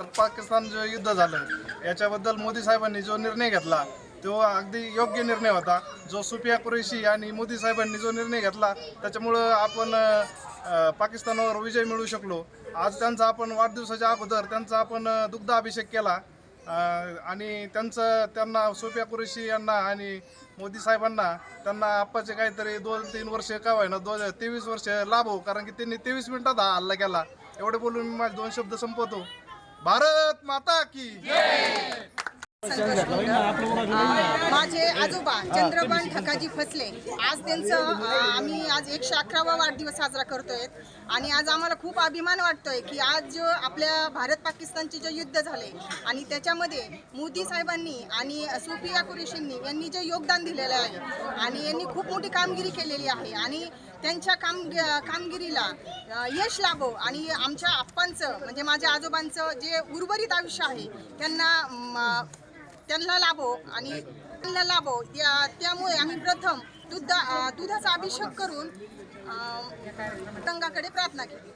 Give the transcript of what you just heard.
पाकिस्तान जे युद्ध झालं याच्याबद्दल मोदी साहेबांनी जो निर्णय घेतला तो अगदी योग्य निर्णय होता. जो सुफिया कुरेशी आणि मोदी साहेबांनी जो निर्णय घेतला त्याच्यामुळं आपण पाकिस्तानावर विजय मिळू शकलो. आज त्यांचा आपण वाढदिवसाच्या अगोदर त्यांचा आपण दुग्धाभिषेक दुग्ध अभिषेक केला आणि त्यांचं त्यांना सोफिया कुरेशी यांना आणि मोदी साहेबांना त्यांना आप्पाचे काहीतरी दोन तीन वर्ष का व्हायना दोन तेवीस वर्ष लाभो कारण की त्यांनी तेवीस मिनिटात हा हल्ला केला. एवढे बोलून मी माझे दोन शब्द संपवतो. भारत माता की आजोबा चंद्रबन ठकाजी फसले. आज त्यांचं आम्ही आज एकशे अकरावा वाढदिवस साजरा करतोय. आणि आज आम्हाला खूप अभिमान वाटतोय की आज जो आपल्या भारत पाकिस्तानचे जे युद्ध झाले आणि त्याच्यामध्ये मोदी साहेबांनी आणि सुफिया कुरेशींनी यांनी जे योगदान दिलेलं आहे आणि यांनी खूप मोठी कामगिरी केलेली आहे आणि त्यांच्या काम कामगिरीला यश लाभो आणि आमच्या आप्पांचं म्हणजे माझ्या आजोबांचं जे उर्वरित आयुष्य आहे त्यांना त्यांना लाभो आणि त्यांना लाभो. त्या त्यामुळे आम्ही प्रथम दुधा दुधाचा अभिषेक करून अ, प्रार्थना केली.